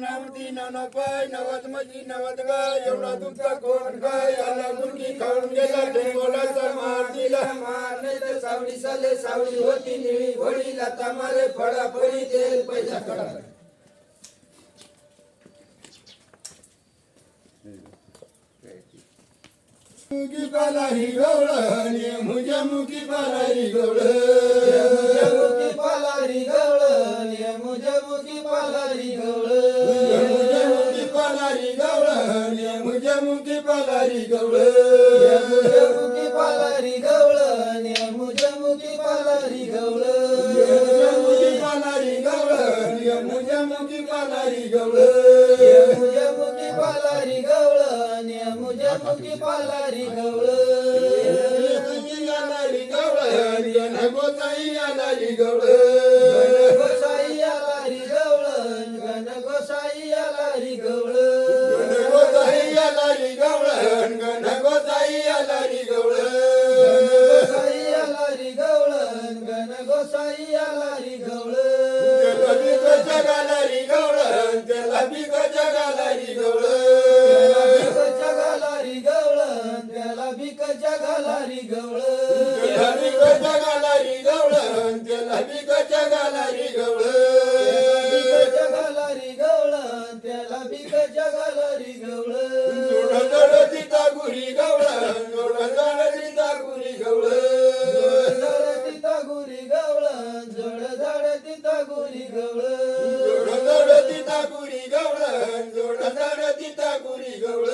नामती नाना पाय नवत मजी नवत गाय एवढा तुमचा कोण काय? आला मुलगी खाऊन गेला ढेंगोलाचा मार दिला. मार नाही तर सावडी साले सावडी होती निळी घोडी लाता मारे फळा फळी तेल पैसा कडा मुगी पालाही गवळ मुगी पालाही गवळ मुखी पालारी गवळ. पालारी गवळ मुखी पालारी गवळ. मुजी पालारी गवळ मुजा मुगी पालारी गवळ. मुखी पालारी गवळ मुखी पालारी गवळ. गवळ गवळ. त्याला बिक जगालारी गवळ त्याला गवळ. त्याला बिक जगालारी गवळ. बिक जगालारी गवळ. त्याला बिक जगालारी गवळ. जोड जोड तिता गुरी गवळ. जोड जोड तिता गुरी गवळ. झाड तिता गुरी गवळ. जोड तिता गुरी गवळ. जोड जोड तिता गुरी गवळ. जोड जोड तिता गुरी गवळ.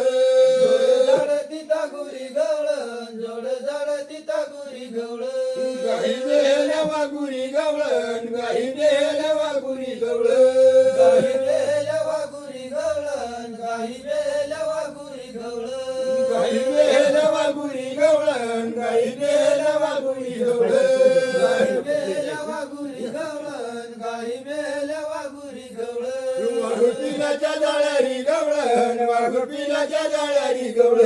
काही बेल्या वागुरी गवळ वाघुपिलाच्या जाळ्यारी गवळ वाघुपिलाच्या जाळ्यारी गवळ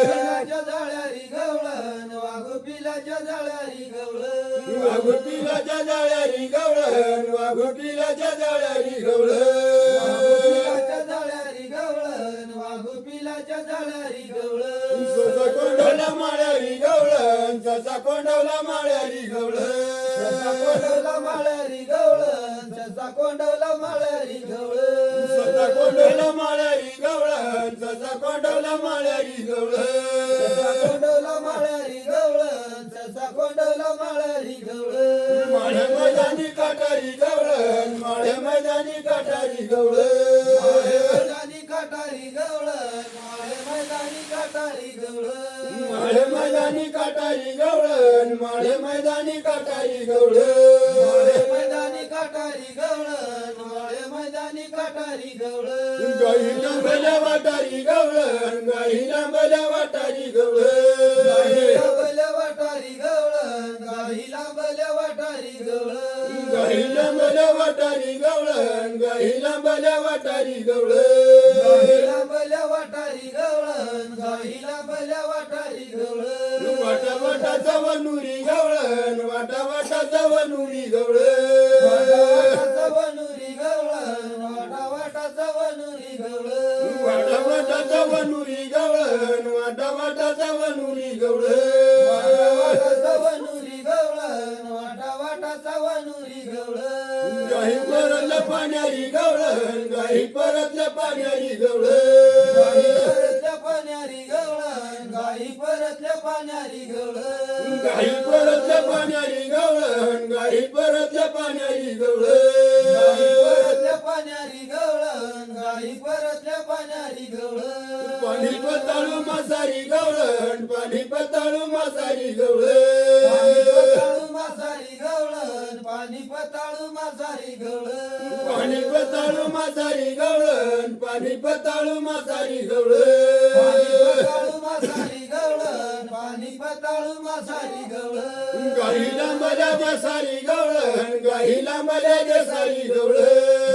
पिलाच्या जाळ्यारी गवळण वाघू पिलाच्या जाळ्यारी गवळण. जाळ्यारी गवळ वाघुपिलाच्या जाळ्यारी गवळ पिलाच्या जाळ्यारी गवळण वाघू पिलाच्या जाळ्यारी गवळण. ससा कोंडवला माळ्यारी गवळ ससा कोंडवला माळ्यारी गवळ ससा कोंडवला माळ्यारी गवळण ससा कोंडवला माळ्यारी गवळण ससा कोंडवला माळ्यारी गवळ कोंडवला माळ्यारी गवळ. कोंडवला माळ्यारी गवळण ससा कोंडवला माळ्यारी गवळण माळे मैदानी काटारी गवळ माळे मैदानी काटारी गवळ. मैदानी काटारी गवळण माळे मैदानी काटारी गवळण माळे मैदानी काटारी गवळ माळे मैदानी काटारी गवळ माळे मैदानी काटारी गवळण माळे मैदानी काटारी गवळण. गाई लांबल्या वाटारी गवळ गाई लांबल्या वाटारी गवळ गाई लांबल्या वाटारी गवळण गाई लांबल्या वाटारी गवळण. गाई लांबल्या वाटारी गवळ गाई लांबल्या वाटारी गवळ वनुरी गवळ. वाटा वाटाचा वनुरी गवळण वाटा वाटाचा वनुरी गवळण वाटा वाटाचा वनुरी वनुरी गवळ. वाटा वाटाचा वनुरी गवळण वाटा वाटाचा वनुरी गवळण गाई परतल्या पाण्यारी गवळण गाई परतल्या पाण्यारी गवळ. गाई परतल्या पाण्यारी गवळण गाई परतल्या पाण्यारी गवळण गाई पाण्यारी गवळण गाई परतल्या पाण्यारी गवळ गाई परतल्या पाण्यारी गवळण गाई परतल्या पाण्यारी गवळण. पाणी पताळू मासारी गवळण पाणी पताळू मासारी गवळ पाणी पताळू मासारी गवळण पाणी पताळू मासारी गवळण. पाणी पताळू मासारी गवळण पाणी पताळू मासारी गवळ पाणी पताळू मासारी गवळण पाणी पताळू मासारी गवळण. गाई लांबल्या देसारी गवळण गाई लांबल्या देसारी गवळ.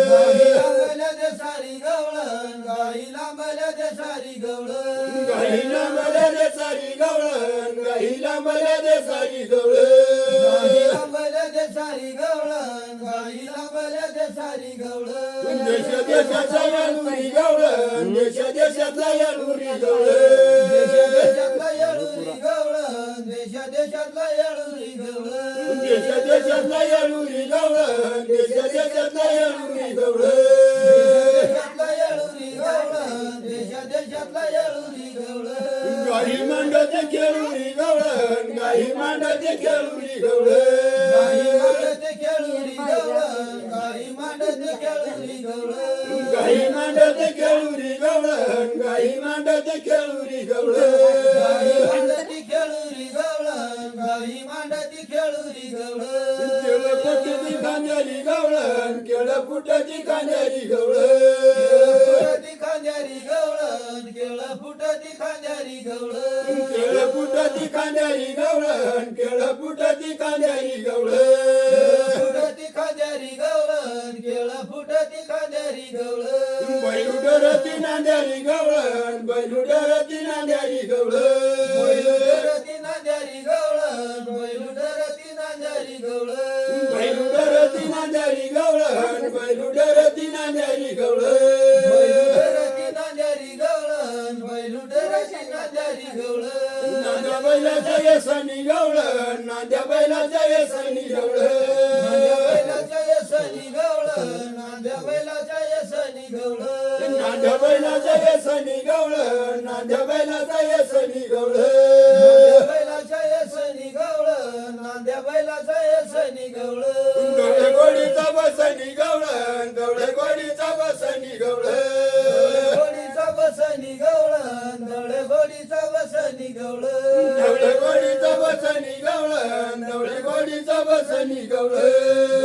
गाई लांबल्या देसारी गवळण गाई लांबल्या देसारी गवळण गाई लांबल्या देसारी गवळण गाई लांबल्या देसारी गवळ. गाई लांबल्या देसारी गवळण लांबल्या देसारी गवळण देश देशाचा गवळण देश देशातला देश गवळण देशातला येळुरी गवळण देश देशातला यानुरी गवळण देश देशातला यानुरी गवळण देशातला येळुरी गवळण देश देशातला येळुरी गाई मांडते खेळुरी गवळण गाई मांडते खेळुरी गाई गवळण मांडते खेळुरी गाई मांडते खेळुरी गवळण गाई मांडते खेळुरी गवळण गाई मांडते खेळुरी गाई कांद्यारी गवळण केळ फुटती कांद्यारी केळं गवळण खांद्यारी गवळण केळं फुटती खांद्यारी गवळण. केळ फुटती कांद्यारी गवळण केळ फुटती कांद्यारी गवळण. फुटती खांद्यारी गवळण केळं फुटती खांद्यारी गवळण. बैलू डरती नांद्यारी गवळण बैलू डरती नांद्यारी गवळण. बैलुडरती नांद्यारी गवळण बैलुडरती नांद्यारी गवळण. बैलू डरती नांद्यारी गवळण बैलू डरती नांद्यारी गवळण बैलुडरती नांद्यारी गवळण बैलुडरती नांद्यारी गवळण नांद्या बैलाच्या यसानी गवळण नांद्या बैलाच्या यसानी नांद्या बैलाच्या यशनी गवळण नांद्या बैलाच्या यशनी गवळण नांद्या बैलाच्या यसानी गवळण नांद्या बैलाच्या यसानी नांद्या बैलाच्या यशनी गवळण नांद्या बैलाच्या यशनी गवळण बसनी गोडीचा बस निगवळ गवळे गोडीचा बस निगवळ